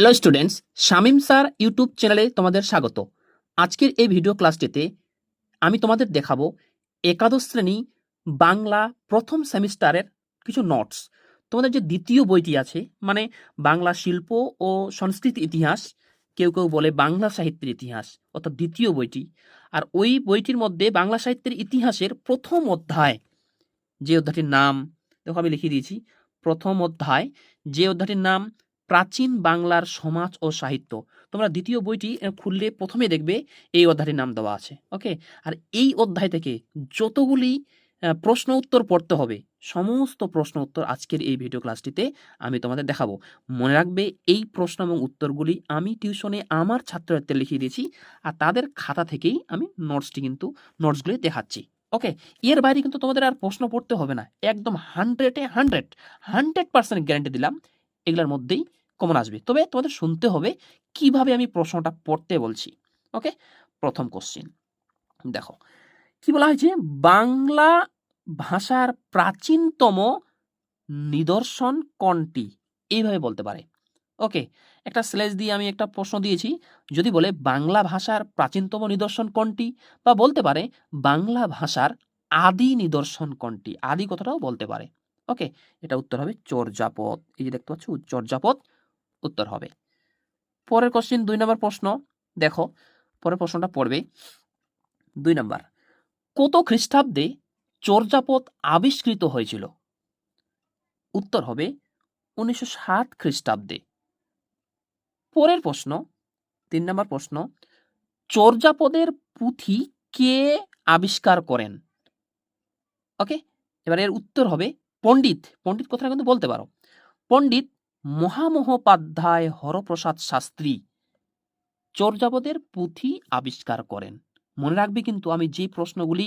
Hello students Shamim sir YouTube চ্যানেলে তোমাদের স্বাগত। আজকের এই ভিডিও ক্লাসটিতে আমি তোমাদের দেখাবো একাদশ শ্রেণি বাংলা প্রথম সেমিস্টারের কিছু নোটস তোমাদের যে দ্বিতীয় বইটি আছে মানে বাংলা শিল্প ও সংস্কৃতি ইতিহাস, কেউ কেউ বলে বাংলা সাহিত্যের ইতিহাস, অর্থাৎ দ্বিতীয় বইটি, আর ওই বইটির মধ্যে বাংলা সাহিত্যের ইতিহাসের প্রথম অধ্যায়, যে অধ্যায়টির নাম, দেখো আমি লিখে দিয়েছি, প্রথম অধ্যায়, যে অধ্যায়টির নাম প্রাচীন বাংলার সমাজ ও সাহিত্য। তোমরা দ্বিতীয় বইটি খুললে প্রথমে দেখবে এই অধ্যায়টির নাম দেওয়া আছে ওকে আর এই অধ্যায় থেকে যতগুলি প্রশ্ন উত্তর পড়তে হবে, সমস্ত প্রশ্ন উত্তর আজকের এই ভিডিও ক্লাসটিতে আমি তোমাদের দেখাবো। মনে রাখবে এই প্রশ্ন এবং উত্তরগুলি আমি টিউশনে আমার ছাত্রছাত্রীদের লিখিয়ে দিয়েছি আর তাদের খাতা থেকেই আমি নোটসটি কিন্তু নোটসগুলি দেখাচ্ছি ওকে এর বাইরে কিন্তু তোমাদের আর প্রশ্ন পড়তে হবে না, একদম হান্ড্রেডে হান্ড্রেড হান্ড্রেড পার্সেন্ট গ্যারান্টি দিলাম, এগুলোর মধ্যেই কমন আসবে। তবে তোমাদের শুনতে হবে কীভাবে আমি প্রশ্নটা পড়তে বলছি। ওকে প্রথম কোশ্চিন দেখো, কি বলা হয়েছে? বাংলা ভাষার প্রাচীনতম নিদর্শন কোনটি? এইভাবে বলতে পারে। ওকে একটা স্লেজ দিয়ে আমি একটা প্রশ্ন দিয়েছি। যদি বলে বাংলা ভাষার প্রাচীনতম নিদর্শন কোনটি? বা বলতে পারে বাংলা ভাষার আদি নিদর্শন কোনটি? আদি কথাটাও বলতে পারে। ওকে এটা উত্তর হবে চর্যাপদ। এই যে দেখতে পাচ্ছ, চর্যাপদ। উত্তর হবে। পরের কোশ্চিন দুই নম্বর প্রশ্ন, দেখো, পরের প্রশ্নটা পড়বে। দুই নম্বর, কত খ্রিস্টাব্দে চর্যাপদ আবিষ্কৃত হয়েছিল? উত্তর হবে উনিশশো ষাট খ্রিস্টাব্দে। পরের প্রশ্ন, তিন নম্বর প্রশ্ন চর্যাপদের পুঁথি কে আবিষ্কার করেন? ওকে এবার এর উত্তর হবে পণ্ডিত। পণ্ডিত কথাটা কিন্তু বলতে পারো। পণ্ডিত মহামহোপাধ্যায় হরপ্রসাদ শাস্ত্রী চর্যাপদের পুঁথি আবিষ্কার করেন। মনে রাখবে কিন্তু আমি যে প্রশ্নগুলি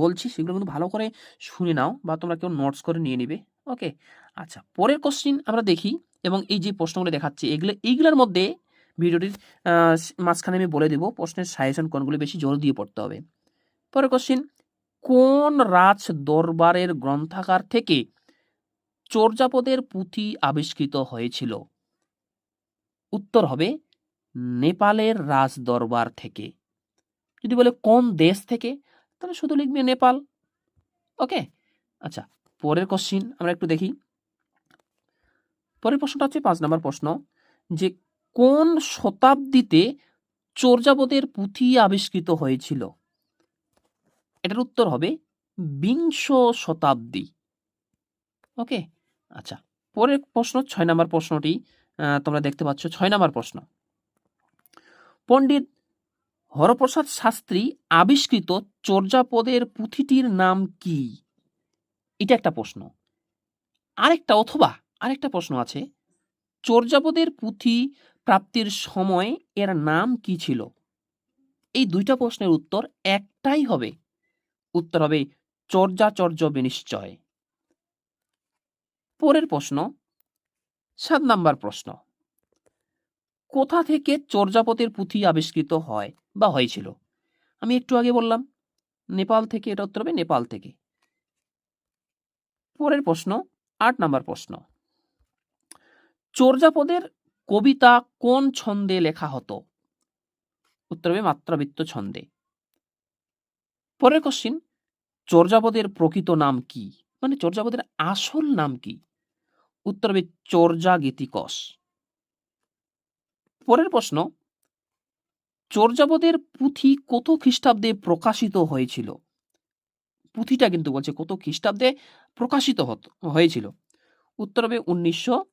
বলছি সেগুলো কিন্তু ভালো করে শুনে নাও বা তোমরা কেউ নোটস করে নিয়ে নিবে। ওকে আচ্ছা পরের কোশ্চিন আমরা দেখি এবং এই যে প্রশ্নগুলো দেখাচ্ছি, এগুলো, এইগুলোর মধ্যে ভিডিওটির মাঝখানে আমি বলে দেব প্রশ্নের সাজেশন কোনগুলি বেশি জোর দিয়ে পড়তে হবে। পরের কোশ্চিন কোন রাজ দরবারের গ্রন্থাগার থেকে চর্যাপদের পুঁথি আবিষ্কৃত হয়েছিল। উত্তর হবে নেপালের রাজ দরবার থেকে। যদি বলে কোন দেশ থেকে, তাহলে শুধু লিখবে নেপাল। ওকে আচ্ছা পরের কোশ্চিন আমরা একটু দেখি। পরের প্রশ্নটা হচ্ছে পাঁচ নম্বর প্রশ্ন, যে কোন শতাব্দীতে চর্যাপদের পুঁথি আবিষ্কৃত হয়েছিল? এটার উত্তর হবে বিংশ শতাব্দী। ওকে আচ্ছা পরের প্রশ্ন, ছয় নম্বর প্রশ্নটি তোমরা দেখতে পাচ্ছ, ছয় নম্বর প্রশ্ন। পণ্ডিত হরপ্রসাদ শাস্ত্রী আবিষ্কৃত চর্যাপদের পুঁথিটির নাম কি? এটা একটা প্রশ্ন। আরেকটা অথবা আরেকটা প্রশ্ন আছে। চর্যাপদের পুঁথি প্রাপ্তির সময় এর নাম কি ছিল? এই দুইটা প্রশ্নের উত্তর একটাই হবে। উত্তর হবে চর্যাচর্য বিনিশ্চয়। পরের প্রশ্ন, সাত নাম্বার প্রশ্ন। কোথা থেকে চর্যাপদের পুঁথি আবিষ্কৃত হয় বা হয়েছিল? আমি একটু আগে বললাম, নেপাল থেকে, এটা উত্তর হবে নেপাল থেকে। পরের প্রশ্ন, আট নাম্বার প্রশ্ন। চর্যাপদের কবিতা কোন ছন্দে লেখা হতো? উত্তর হবে মাত্রাবৃত্ত ছন্দে। পরের কোশ্চিন চর্যাপদের প্রকৃত নাম কি? মানে চর্যাপদের আসল নাম কি? উত্তর হবে চর্যা গীতিকস পরের প্রশ্ন চর্যাপদের পুঁথি কত খ্রিস্টাব্দে প্রকাশিত হয়েছিল? পুঁথিটা কিন্তু বলছে কত খ্রিস্টাব্দে প্রকাশিত হত- হয়েছিল। উত্তর হবে উনিশশো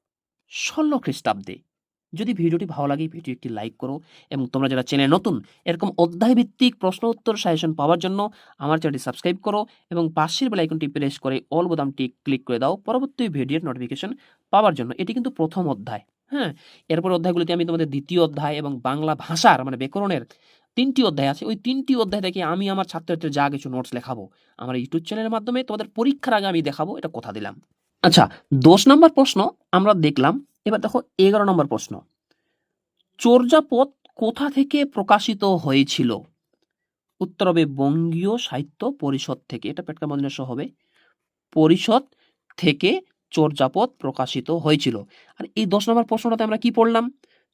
ষোলো খ্রিস্টাব্দে। যদি ভিডিওটি ভালো লাগে ভিডিও একটি লাইক করো এবং তোমরা যারা চ্যানেল নতুন, এরকম অধ্যায় ভিত্তিক প্রশ্ন উত্তর সাজেশন পাওয়ার জন্য আমার চ্যানেলটি সাবস্ক্রাইব করো এবং পাশের বেল আইকনটি প্রেস করে অল বোতামটি ক্লিক করে দাও পরবর্তী ভিডিওর নোটিফিকেশন পাওয়ার জন্য। এটি কিন্তু প্রথম অধ্যায় হ্যাঁ? এরপর অধ্যায়গুলিতে আমি তোমাদের দ্বিতীয় অধ্যায় এবং বাংলা ভাষার মানে ব্যাকরণের তিনটি অধ্যায় আছে। ওই তিনটি অধ্যায় থেকে আমি আমার ছাত্রছাত্রীর যা কিছু নোটস লেখাবো, আমার ইউটিউব চ্যানেলের মাধ্যমে তোমাদের পরীক্ষার আগে আমি দেখাবো এটা কথা দিলাম। আচ্ছা দশ নম্বর প্রশ্ন আমরা দেখলাম এবার দেখো এগারো নম্বর প্রশ্ন। চর্যাপদ কোথা থেকে প্রকাশিত হয়েছিল? উত্তর হবে বঙ্গীয় সাহিত্য পরিষদ থেকে। এটা পেটকা মদিনা সহ হবে। পরিষদ থেকে চর্যাপদ প্রকাশিত হয়েছিল। আর এই দশ নম্বর প্রশ্নটাতে আমরা কি পড়লাম?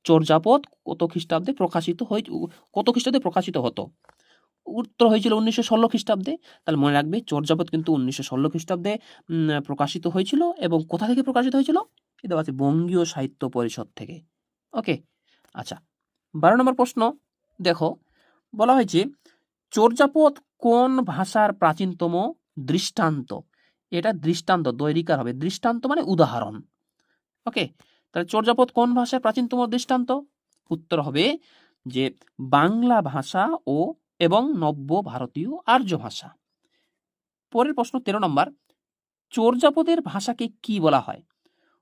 চর্যাপদ কত খ্রিস্টাব্দে প্রকাশিত হয়ে, কত খ্রিস্টাব্দে প্রকাশিত হতো? উত্তর হয়েছিল উনিশশো ষোলো খ্রিস্টাব্দে। তাহলে মনে রাখবে চর্যাপদ কিন্তু উনিশশো ষোলো খ্রিস্টাব্দে প্রকাশিত হয়েছিল এবং কোথা থেকে প্রকাশিত হয়েছিল? এটা আছে বঙ্গীয় সাহিত্য পরিষদ থেকে। ওকে আচ্ছা বারো নম্বর প্রশ্ন। দেখো, বলা হয়েছে চর্যাপদ কোন ভাষার প্রাচীনতম দৃষ্টান্ত? এটা দৃষ্টান্ত, দৈরিকার হবে। দৃষ্টান্ত মানে উদাহরণ। ওকে, তাহলে চর্যাপদ কোন ভাষার প্রাচীনতম দৃষ্টান্ত? উত্তর হবে যে বাংলা ভাষা ও এবং নব্য ভারতীয় আর্য ভাষা। পরের প্রশ্ন তেরো নম্বর চর্যাপদের ভাষাকে কি বলা হয়?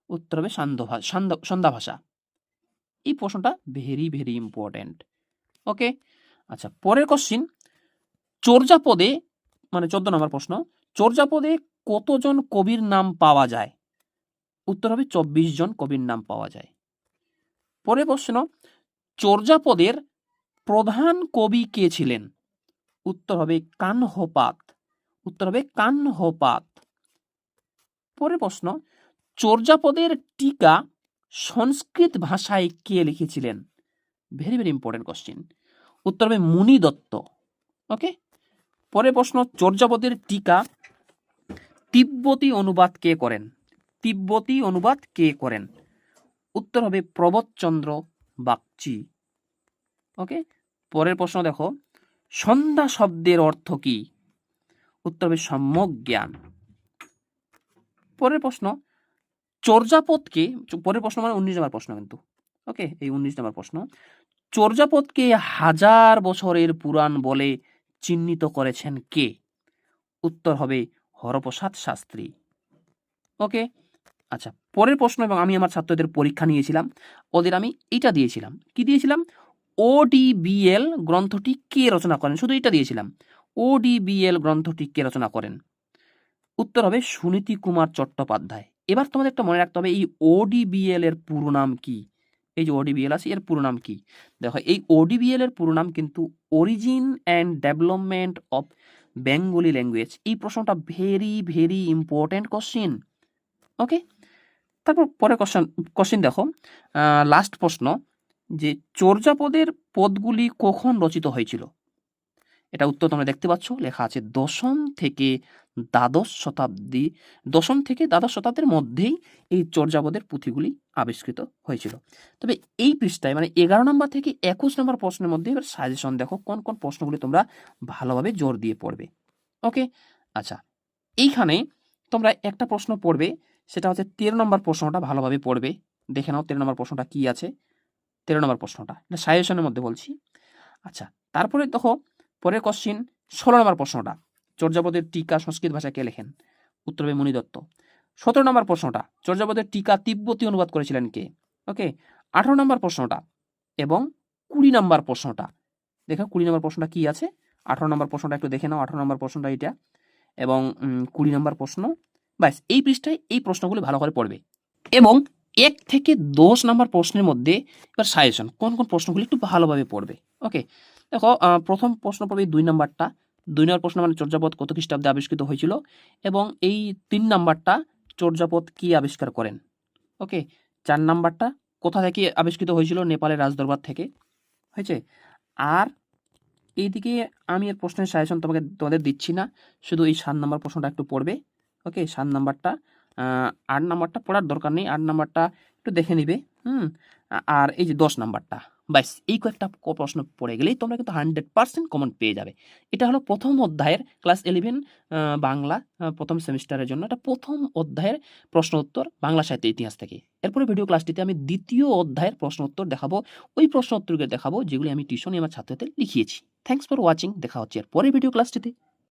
উত্তর হবে সান্ধ্য, সান্ধ্য- ভাষা। এই প্রশ্নটা ভেরি ভেরি ইম্পর্ট্যান্ট ওকে আচ্ছা পরের কোশ্চিন চর্যাপদে মানে চোদ্দ নম্বর প্রশ্ন, চর্যাপদে কতজন কবির নাম পাওয়া যায়? উত্তর হবে চব্বিশ জন কবির নাম পাওয়া যায়। পরের প্রশ্ন, চর্যাপদের প্রধান কবি কে ছিলেন? উত্তর হবে কানহপাত। উত্তর হবে কানহপাত। পরের প্রশ্ন চর্যাপদের টিকা সংস্কৃত ভাষায় কে লিখেছিলেন? ভেরি ভেরি ইম্পর্টেন্ট কোশ্চিন উত্তর হবে মুনি দত্ত। ওকে পরের প্রশ্ন, চর্যাপদের টিকা তিব্বতী অনুবাদ কে করেন? তিব্বতী অনুবাদ কে করেন? উত্তর হবে প্রবোধচন্দ্র বাগচি। ওকে পরের প্রশ্ন দেখো, সন্ধ্যা শব্দের অর্থ কি? উত্তর হবে সম্যক জ্ঞান। পরের প্রশ্ন চর্যাপদকে পরের প্রশ্ন মানে উনিশ নম্বর প্রশ্ন কিন্তু। ওকে, এই উনিশ নম্বর প্রশ্ন। চর্যাপদকে হাজার বছরের পুরাণ বলে চিহ্নিত করেছেন কে? উত্তর হবে হরপ্রসাদ শাস্ত্রী। ওকে আচ্ছা পরের প্রশ্ন এবং আমি আমার ছাত্রদের পরীক্ষা নিয়েছিলাম, ওদের আমি এইটা দিয়েছিলাম। কি দিয়েছিলাম? ওডিবিএল গ্রন্থটি কে রচনা করেন? শুধু এটা দিয়েছিলাম। ওডিবিএল গ্রন্থটি কে রচনা করেন? উত্তর হবে সুনীতি কুমার চট্টোপাধ্যায়। এবার তোমাদের একটা মনে রাখতে হবে, এই ওডিবিএল এর পুরো নাম কি? এই যে ওডিবিএল আছে, এর পুরো নাম কি? দেখো, এই ওডিবিএল এর পুরো নাম কিন্তু origin and development of Bengali language এই প্রশ্নটা very very important question okay তারপর পরে কোশ্চেন কোশ্চিন দেখো। লাস্ট প্রশ্ন, যে চর্যাপদের পদগুলি কখন রচিত হয়েছিল? এটা উত্তর তোমরা দেখতে পাচ্ছ, লেখা আছে দশম থেকে দ্বাদশ শতাব্দী, দশম থেকে দ্বাদশ শতাব্দীর মধ্যেই এই চর্যাপদের পুঁথিগুলি আবিষ্কৃত হয়েছিল। তবে এই পৃষ্ঠায় মানে এগারো নম্বর থেকে একুশ নম্বর প্রশ্নের মধ্যে এবার সাজেশন দেখো কোন কোন প্রশ্নগুলি তোমরা ভালোভাবে জোর দিয়ে পড়বে। ওকে আচ্ছা এইখানে তোমরা একটা প্রশ্ন পড়বে, সেটা হচ্ছে তেরো নম্বর প্রশ্নটা ভালোভাবে পড়বে। দেখে নাও তেরো নম্বর প্রশ্নটা কি আছে। তেরো নম্বর প্রশ্নটা, এটা সাজেশনের মধ্যে বলছি। আচ্ছা তারপরে দেখো পরের কোশ্চিন ষোলো নম্বর প্রশ্নটা। চর্যাপদের টিকা সংস্কৃত ভাষায় কে লেখেন? উত্তর হবে মণি দত্ত। সতেরো নম্বর প্রশ্নটা চর্যাপদের টিকা তিব্বতী অনুবাদ করেছিলেন কে? ওকে, আঠারো নম্বর প্রশ্নটা এবং কুড়ি নম্বর প্রশ্নটা। দেখো, কুড়ি নম্বর প্রশ্নটা কি আছে? আঠারো নম্বর প্রশ্নটা একটু দেখে নাও, আঠারো নম্বর প্রশ্নটা এটা এবং কুড়ি নম্বর প্রশ্ন, ব্যাস, এই পৃষ্ঠায় এই প্রশ্নগুলি ভালো করে পড়বে। এবং এক থেকে দশ নম্বর প্রশ্নের মধ্যে এবার সাজেশন কোন কোন প্রশ্নগুলি একটু ভালোভাবে পড়বে। ওকে, দেখো প্রথম প্রশ্ন পড়বে দুই নাম্বারটা দুই নম্বর প্রশ্ন মানে চর্যাপদ কত খ্রিস্টাব্দে আবিষ্কৃত হয়েছিল এবং এই তিন নাম্বারটা চর্যাপদ কি আবিষ্কার করেন? ওকে, চার নাম্বারটা কোথা থেকে আবিষ্কৃত হয়েছিল? নেপালের রাজদরবার থেকে। হয়েছে? আর এইদিকে আমি এর প্রশ্নের সাজেশন তোমাকে, তোমাদের দিচ্ছি না। শুধু এই সাত নাম্বার প্রশ্নটা একটু পড়বে। ওকে, সাত নাম্বারটা আট নাম্বারটা পড়ার দরকার নেই। আট নাম্বারটা একটু দেখে নিবে, হুম? আর এই যে দশ নাম্বারটা। ব্যাস, এই কয়েকটা প্রশ্ন পড়ে গেলেই তোমরা কিন্তু হান্ড্রেড পার্সেন্ট কমন পেয়ে যাবে। এটা হলো প্রথম অধ্যায়ের ক্লাস ইলেভেন বাংলা প্রথম সেমিস্টারের জন্য এটা প্রথম অধ্যায়ের প্রশ্ন উত্তর বাংলা সাহিত্য ইতিহাস থেকে। এরপরে ভিডিও ক্লাসটিতে আমি দ্বিতীয় অধ্যায়ের প্রশ্ন উত্তর দেখাবো। ওই প্রশ্ন উত্তরগুলো দেখাবো যেগুলি আমি টিউশনে আমার ছাত্রদের লিখিয়েছি। থ্যাংকস ফর ওয়াচিং দেখা হচ্ছে এর পরের ভিডিও ক্লাসটিতে